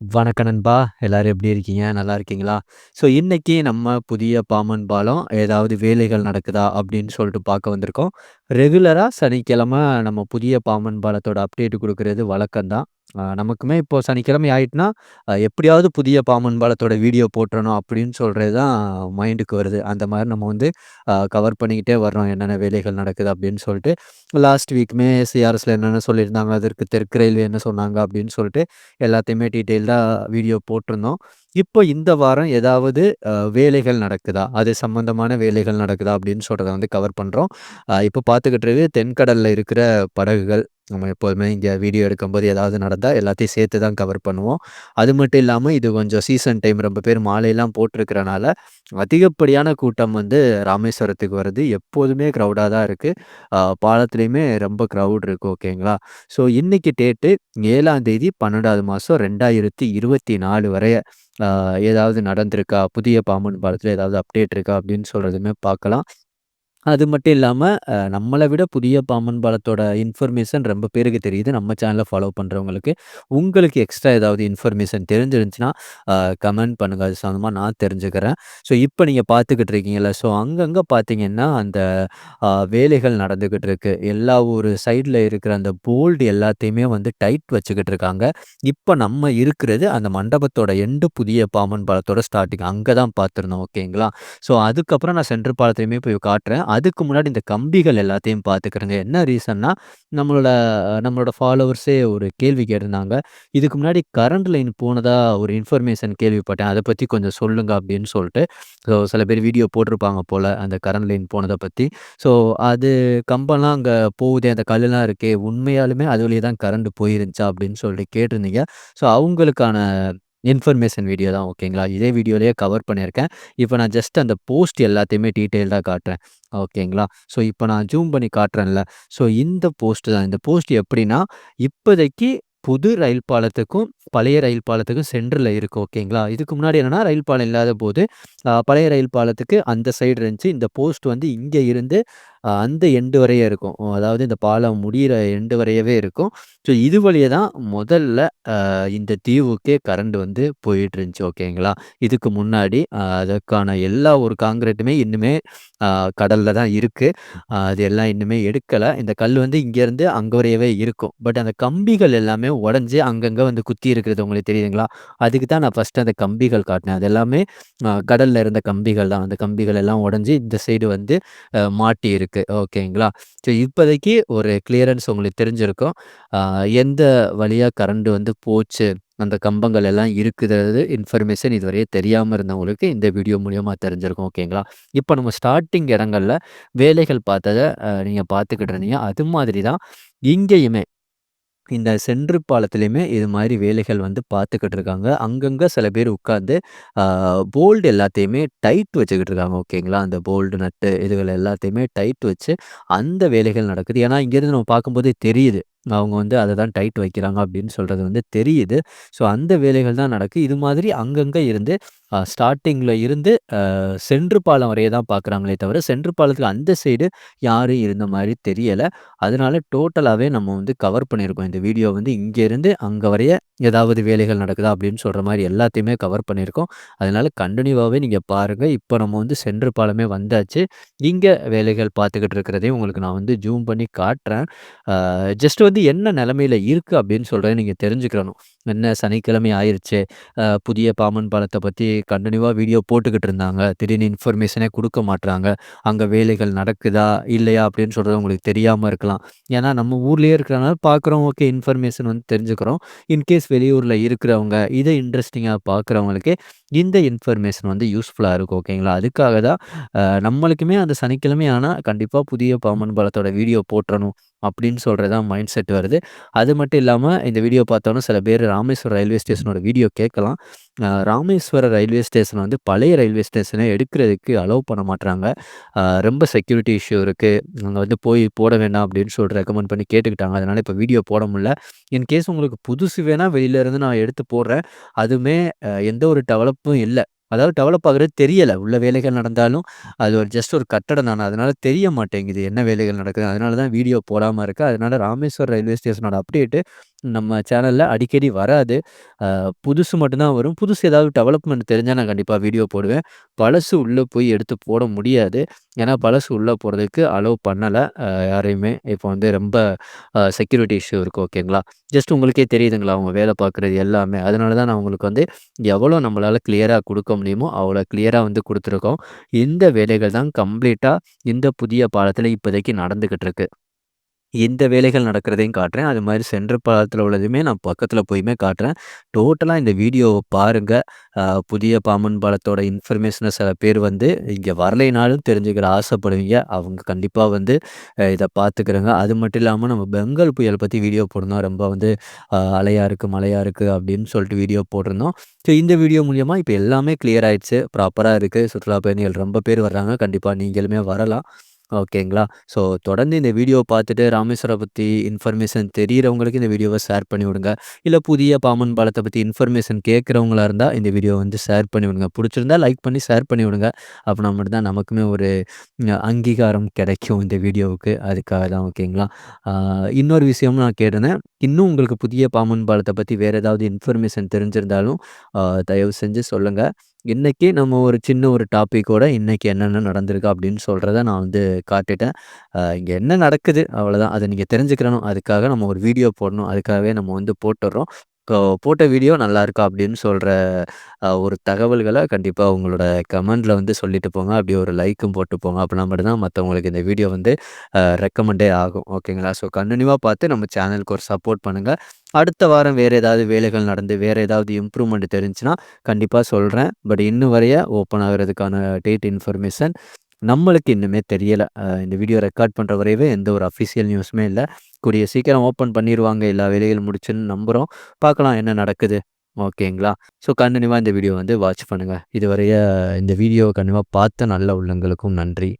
வணக்க நண்பா! எல்லாரும் எப்படி இருக்கீங்க? நல்லா இருக்கீங்களா? ஸோ இன்னைக்கு நம்ம புதிய பாமன் பாலம் ஏதாவது வேலைகள் நடக்குதா? அப்படின்னு சொல்லிட்டு பார்க்க வந்திருக்கோம். ரெகுலராக சனிக்கிழமை நம்ம புதிய பாமன் பாலத்தோட அப்டேட் கொடுக்கறது வழக்கம்தான் நமக்குமே இப்போ சனிக்கிழமை ஆயிட்டுனா, எப்படியாவது புதிய பாம்பன் பாலத்தோட வீடியோ போட்டுறணும் அப்படின்னு சொல்கிறது தான் மைண்டுக்கு வருது. அந்த மாதிரி நம்ம வந்து கவர் பண்ணிக்கிட்டே வர்றோம். என்னென்ன வேலைகள் நடக்குது அப்படின்னு சொல்லிட்டு. லாஸ்ட் வீக்குமே சிஆர்எஸில் என்னென்ன சொல்லியிருந்தாங்க, அதற்கு தெற்கு ரயில்வே என்ன சொன்னாங்க அப்படின்னு சொல்லிட்டு எல்லாத்தையுமே டீட்டெயில்டாக வீடியோ போட்டிருந்தோம். இப்போ இந்த வாரம் ஏதாவது வேலைகள் நடக்குதா? அது சம்மந்தமான வேலைகள் நடக்குதா? அப்படின்னு சொல்கிறத வந்து கவர் பண்ணுறோம் இப்போ பார்த்துக்கிட்டு தென்கடலில் இருக்கிற படகுகள். நம்ம எப்போதுமே இங்கே வீடியோ எடுக்கும்போது ஏதாவது நடந்தால் எல்லாத்தையும் சேர்த்து தான் கவர் பண்ணுவோம். அது மட்டும் இல்லாமல் இது கொஞ்சம் சீசன் டைம் ரொம்ப பேர் மாலையெல்லாம் போட்டிருக்கிறனால, அதிகப்படியான கூட்டம் வந்து ராமேஸ்வரத்துக்கு வருது. எப்போதுமே க்ரௌடாக தான் இருக்குது பாலத்துலேயுமே ரொம்ப க்ரௌட் இருக்குது ஓகேங்களா? ஸோ இன்னைக்கு டேட்டு ஏழாம் தேதி 12வது மாசம் 2024 வரைய ஏதாவது நடந்திருக்கா? புதிய பாம்பன் பாலத்தில் ஏதாவது அப்டேட் இருக்கா? அப்படின்னு சொல்கிறதுமே பார்க்கலாம். அது மட்டும் இல்லாமல் நம்மளை விட புதிய பாம்பன் பாலத்தோட இன்ஃபர்மேஷன் ரொம்ப பேருக்கு தெரியுது. நம்ம சேனலை ஃபாலோ பண்ணுறவங்களுக்கு உங்களுக்கு எக்ஸ்ட்ரா ஏதாவது இன்ஃபர்மேஷன் தெரிஞ்சிருந்துச்சுன்னா, கமெண்ட் பண்ணுங்க. அது சம்மந்தமாக நான் தெரிஞ்சுக்கிறேன். ஸோ இப்போ நீங்கள் பார்த்துக்கிட்டு இருக்கீங்கல்ல, ஸோ அங்கங்கே பார்த்தீங்கன்னா, அந்த வேலைகள் நடந்துக்கிட்டு இருக்கு. எல்லா ஒரு சைடில் இருக்கிற அந்த போல்டு எல்லாத்தையுமே வந்து டைட் வச்சுக்கிட்டு இருக்காங்க. இப்போ நம்ம இருக்கிறது அந்த மண்டபத்தோட எண்டு புதிய பாம்பன் பாலத்தோட ஸ்டார்ட்டிங். அங்கே தான் பார்த்துருந்தோம். ஓகேங்களா? ஸோ அதுக்கப்புறம் நான் சென்ட்ரு பாலத்தையுமே போய் காட்டுறேன். அதுக்கு முன்னாடி இந்த கம்பிகள் எல்லாத்தையும் பார்த்துக்கிறேங்க. என்ன ரீசன்னா, நம்மளோட நம்மளோட ஃபாலோவர்ஸே ஒரு கேள்வி கேட்டிருந்தாங்க. இதுக்கு முன்னாடி கரண்ட் லைன் போனதாக ஒரு இன்ஃபர்மேஷன் கேள்விப்பட்டேன். அதை பற்றி கொஞ்சம் சொல்லுங்க அப்படின்னு சொல்லிட்டு ஸோ சில பேர் வீடியோ போட்டிருப்பாங்க போல் அந்த கரண்ட் லைன் போனதை பற்றி ஸோ அது கம்பெல்லாம் அங்கே போகுதே, அந்த கல்லுலாம் இருக்கே, உண்மையாலுமே அது வழியே தான் கரண்ட் போயிருந்துச்சா? அப்படின்னு சொல்லிட்டு கேட்டிருந்தீங்க. ஸோ அவங்களுக்கான இன்ஃபர்மேஷன் வீடியோ தான் ஓகேங்களா? இதே வீடியோலேயே கவர் பண்ணியிருக்கேன். இப்போ நான் ஜஸ்ட் அந்த போஸ்ட் எல்லாத்தையுமே டீட்டெயில்டாக காட்டுறேன். ஓகேங்களா? ஸோ இப்போ நான் ஜூம் பண்ணி காட்டுறேன்ல. ஸோ இந்த போஸ்ட் தான். இந்த போஸ்ட் எப்படின்னா, இப்போதைக்கு புது ரயில் பாலத்துக்கும், பழைய ரயில் பாலத்துக்கும் சென்டரில் இருக்குது ஓகேங்களா? இதுக்கு முன்னாடி என்னென்னா ரயில் பாலம் இல்லாத போது பழைய ரயில் பாலத்துக்கு அந்த சைடு இருந்துச்சு. இந்த போஸ்ட் வந்து இங்கே இருந்து அந்த எண்டு வரைய இருக்கும். அதாவது இந்த பாலம் முடிகிற எண்டு வரையவே இருக்கும். ஸோ இது வழியே தான் முதல்ல இந்த தீவுக்கே கரண்ட் வந்து போயிட்டு இருந்துச்சு. ஓகேங்களா? இதுக்கு முன்னாடி அதற்கான எல்லா ஒரு காங்கிரீட்டுமே இன்னுமே கடலில் கடல்ல தான் இருக்குது அது எல்லாம் இன்னுமே எடுக்கலை இந்த கல் வந்து இங்கேருந்து அங்கே வரையவே இருக்கும். பட் அந்த கம்பிகள் எல்லாமே உடஞ்சி அங்கங்கே வந்து குத்தி இருக்கிறது உங்களுக்கு தெரியுதுங்களா? அதுக்கு தான் நான் ஃபர்ஸ்ட்டு அந்த கம்பிகள் காட்டினேன். அது எல்லாமே கடலில் இருந்த கம்பிகள் தான். அந்த கம்பிகள் எல்லாம் உடஞ்சி இந்த சைடு வந்து மாட்டி இருக்கு. ஓகேங்களா? ஸோ இப்போதைக்கு ஒரு கிளியரன்ஸ் உங்களுக்கு தெரிஞ்சிருக்கும். எந்த வழியாக கரண்ட் வந்து போச்சு, அந்த கம்பங்கள் எல்லாம் இருக்குறது இன்ஃபர்மேஷன் இதுவரையும் தெரியாமல் இருந்தவங்களுக்கு இந்த வீடியோ மூலியமாக தெரிஞ்சிருக்கும். ஓகேங்களா? இப்போ நம்ம ஸ்டார்டிங் இடங்களில் வேலைகள் பார்த்ததை நீங்கள் பார்த்துக்கிட்டு இருந்தீங்க. அது மாதிரி தான் இங்கேயுமே இந்த சென்ட்ரு பாலத்துலேயுமே இது மாதிரி வேலைகள் வந்து பார்த்துக்கிட்டு இருக்காங்க. அங்கங்கே சில பேர் உட்காந்து போல்டு எல்லாத்தையுமே டைட் வச்சுக்கிட்டு இருக்காங்க. ஓகேங்களா? அந்த போல்டு, நட்டு இதுகள் எல்லாத்தையுமே டைட் வச்சு அந்த வேலைகள் நடக்குது. ஏன்னா, இங்கேருந்து நம்ம பார்க்கும்போதே தெரியுது. அவங்க வந்து அதை தான் டைட் வைக்கிறாங்க அப்படின்னு சொல்கிறது வந்து தெரியுது. ஸோ அந்த வேலைகள் தான் நடக்கு. இது மாதிரி அங்கங்கே இருந்து ஸ்டார்டிங்கில் இருந்து சென்று பாலம் வரைய தான் பார்க்குறாங்களே தவிர, சென்று பாலத்துக்கு அந்த சைடு யாரும் இருந்த மாதிரி தெரியலை அதனால டோட்டலாகவே நம்ம வந்து கவர் பண்ணியிருக்கோம். இந்த வீடியோ வந்து இங்கேருந்து அங்கே வரைய ஏதாவது வேலைகள் நடக்குதா? அப்படின்னு சொல்கிற மாதிரி எல்லாத்தையுமே கவர் பண்ணியிருக்கோம். அதனால கண்டினியூவாகவே நீங்கள் பாருங்கள் இப்போ நம்ம வந்து சென்று பாலமே வந்தாச்சு. இங்கே வேலைகள் பார்த்துக்கிட்டு இருக்கிறதையும் உங்களுக்கு நான் வந்து ஜூம் பண்ணி காட்டுறேன். ஜஸ்ட் வந்து என்ன நிலமையில இருக்கு அப்படின்னு சொல்றத நீங்க தெரிஞ்சுக்கிறணும். என்ன சனிக்கிழமை ஆயிடுச்சு புதிய பாமன் பாலத்தை பற்றி கண்டினியூவாக வீடியோ போட்டுக்கிட்டு இருந்தாங்க. திடீர்னு இன்ஃபர்மேஷனே கொடுக்க மாட்டுறாங்க அங்கே வேலைகள் நடக்குதா? இல்லையா? அப்படின்னு சொல்கிறது உங்களுக்கு தெரியாமல் இருக்கலாம். ஏன்னா நம்ம ஊர்லேயே இருக்கிறனால பார்க்குறோம். ஓகே இன்ஃபர்மேஷன் வந்து தெரிஞ்சுக்கிறோம். இன்கேஸ் வெளியூரில் இருக்கிறவங்க, இதை இன்ட்ரெஸ்டிங்காக பார்க்குறவங்களுக்கு இந்த இன்ஃபர்மேஷன் வந்து யூஸ்ஃபுல்லாக இருக்கும். ஓகேங்களா? அதுக்காக தான் நம்மளுக்குமே அந்த சனிக்கிழமை ஆனால் கண்டிப்பாக புதிய பாமன் பாலத்தோட வீடியோ போட்டுறணும் அப்படின்னு சொல்கிறது தான் மைண்ட் செட் வருது. அது மட்டும் இல்லாமல் இந்த வீடியோ பார்த்தோன்னா சில பேர் ராமேஸ்வரம் ரயில்வே ஸ்டேஷனோட வீடியோ கேட்கலாம். ராமேஸ்வர ராமேஸ்வரம் ரயில்வே ஸ்டேஷன் வந்து பழைய ரயில்வே ஸ்டேஷனை எடுக்கிறதுக்கு அலோவ் பண்ண மாட்டுறாங்க ரொம்ப செக்யூரிட்டி இஷ்யூ இருக்குது அங்கே வந்து போய் போட வேண்டாம் அப்படின்னு சொல்லிட்டு ரெக்கமெண்ட் பண்ணி கேட்டுக்கிட்டாங்க. அதனால் இப்போ வீடியோ போட முடியல. இன்கேஸ் உங்களுக்கு புதுசு வேணால் வெளியிலேருந்து நான் எடுத்து போடுறேன். அதுவுமே எந்த ஒரு டெவலப்பும் இல்லை அதாவது டெவலப் ஆகுறது தெரியலை உள்ள வேலைகள் நடந்தாலும் அது ஒரு ஜஸ்ட் ஒரு கட்டடம் தானே அதனால் தெரிய மாட்டேங்குது என்ன வேலைகள் நடக்குது. அதனால தான் வீடியோ போடாமல் இருக்குது அதனால ராமேஸ்வரம் ரயில்வே ஸ்டேஷனோட அப்டேட்டு நம்ம சேனலில் அடிக்கடி வராது. புதுசு மட்டும்தான் வரும். புதுசு ஏதாவது டெவலப்மெண்ட் தெரிஞ்சால் நான் கண்டிப்பாக வீடியோ போடுவேன். பழசு உள்ளே போய் எடுத்து போட முடியாது. ஏன்னா பழசு உள்ளே போகிறதுக்கு அலோவ் பண்ணலை யாரையுமே. இப்போ வந்து ரொம்ப செக்யூரிட்டி இஷ்யூ இருக்குது ஓகேங்களா? ஜஸ்ட் உங்களுக்கே தெரியுதுங்களா, அவங்க வேலை பார்க்குறது எல்லாமே. அதனால தான் நான் உங்களுக்கு வந்து எவ்வளோ நம்மளால் கிளியராக கொடுக்க முடியுமோ, அவ்வளோ கிளியராக வந்து கொடுத்துருக்கோம் இந்த வேலைகள் தான் கம்ப்ளீட்டாக இந்த புதிய பாலத்தில் இப்போதைக்கு நடந்துக்கிட்டு இருக்குது இந்த வேலைகள் நடக்கிறதையும் காட்டுறேன். அது மாதிரி சென்ற பாலத்தில உள்ளதையுமே நான் பக்கத்தில் போயுமே காட்டுறேன். டோட்டலா இந்த வீடியோவ பாருங்க. அ புதிய பாம்பன் பாலத்தோட இன்ஃபர்மேஷன சில பேர் வந்து இங்க வரலைனாலும் தெரிஞ்சுக்கிற ஆசைப்படுவீங்க. அவங்க கண்டிப்பா வந்து அ இத பார்த்துக்கிறங்க. அது மட்டும் இல்லாம நம்ம பெங்கால் புயல் பத்தி வீடியோ போட்டிருந்தோம். ரொம்ப வந்து அ அலையா இருக்கு, மழையா இருக்கு அப்படின்னு சொல்லிட்டு வீடியோ போட்டிருந்தோம். ஸோ இந்த வீடியோ மூலியமா இப்போ எல்லாமே கிளியர் ஆயிடுச்சு. ப்ராப்பரா இருக்கு. சுற்றுலா பயணிகள் ரொம்ப பேர் வர்றாங்க. கண்டிப்பா நீங்களுமே வரலாம். ஓகேங்களா? ஸோ தொடர்ந்து இந்த வீடியோ பார்த்துட்டு ராமேஸ்வரம் பற்றி இன்ஃபர்மேஷன் தெரியிறவங்களுக்கு இந்த வீடியோவை ஷேர் பண்ணி விடுங்க. இல்லை புதிய பாமன் பாலத்தை பற்றி இன்ஃபர்மேஷன் கேட்குறவங்களா இருந்தால் இந்த வீடியோ வந்து ஷேர் பண்ணி விடுங்க. லைக் பண்ணி ஷேர் பண்ணி விடுங்க. அப்பனா மட்டும் தான் நமக்குமே ஒரு அங்கீகாரம் கிடைக்கும் இந்த வீடியோவுக்கு. அதுக்காக தான் ஓகேங்களா? இன்னொரு விஷயமும் நான் கேட்டிருந்தேன். இன்னும் உங்களுக்கு புதிய பாமன் பாலத்தை பற்றி வேறு ஏதாவது இன்ஃபர்மேஷன் தெரிஞ்சிருந்தாலும் தயவு செஞ்சு சொல்லுங்கள் இன்றைக்கி நம்ம ஒரு சின்ன ஒரு டாப்பிக்கோட இன்றைக்கி என்னென்ன நடந்திருக்கு அப்படின்னு சொல்கிறத நான் வந்து காட்டிட்டேன். இங்கே என்ன நடக்குது அவ்வளோதான். அதை நீங்கள் தெரிஞ்சுக்கிறணும். அதுக்காக நம்ம ஒரு வீடியோ போடணும். அதுக்காகவே நம்ம வந்து போட்டுடுறோம் போட்ட வீடியோ நல்லாயிருக்கா அப்படின்னு சொல்கிற ஒரு தகவல்களை கண்டிப்பாக உங்களோட கமெண்டில் வந்து சொல்லிட்டு போங்க. அப்படியே ஒரு லைக்கும் போட்டு போங்க. அப்பனா மட்டும்தான் மற்றவங்களுக்கு இந்த வீடியோ வந்து ரெக்கமெண்டே ஆகும். ஓகேங்களா? ஸோ கண்டினியூவாக பார்த்து நம்ம சேனலுக்கு ஒரு சப்போர்ட் பண்ணுங்கள் அடுத்த வாரம் வேறு ஏதாவது வேலைகள் நடந்து வேறு ஏதாவது இம்ப்ரூவ்மெண்ட் தெரிஞ்சுன்னா கண்டிப்பாக சொல்கிறேன் பட் இன்னும் வரைய ஓப்பன் ஆகிறதுக்கான டேட் இன்ஃபர்மேஷன் நம்மளுக்கு இன்னுமே தெரியலை இந்த வீடியோ ரெக்கார்ட் பண்ணுற வரையவே எந்த ஒரு அஃபிஷியல் நியூஸுமே இல்லை கூடிய சீக்கிரம் ஓப்பன் பண்ணிடுவாங்க எல்லா வேலைகளும் முடிச்சுன்னு நம்புகிறோம் பார்க்கலாம் என்ன நடக்குது. ஓகேங்களா? ஸோ கண்டினியூவாக இந்த வீடியோ வந்து வாட்ச் பண்ணுங்கள் இதுவரைய இந்த வீடியோ கண்டிப்பாக பார்த்த நல்ல உள்ளங்களுக்கும் நன்றி.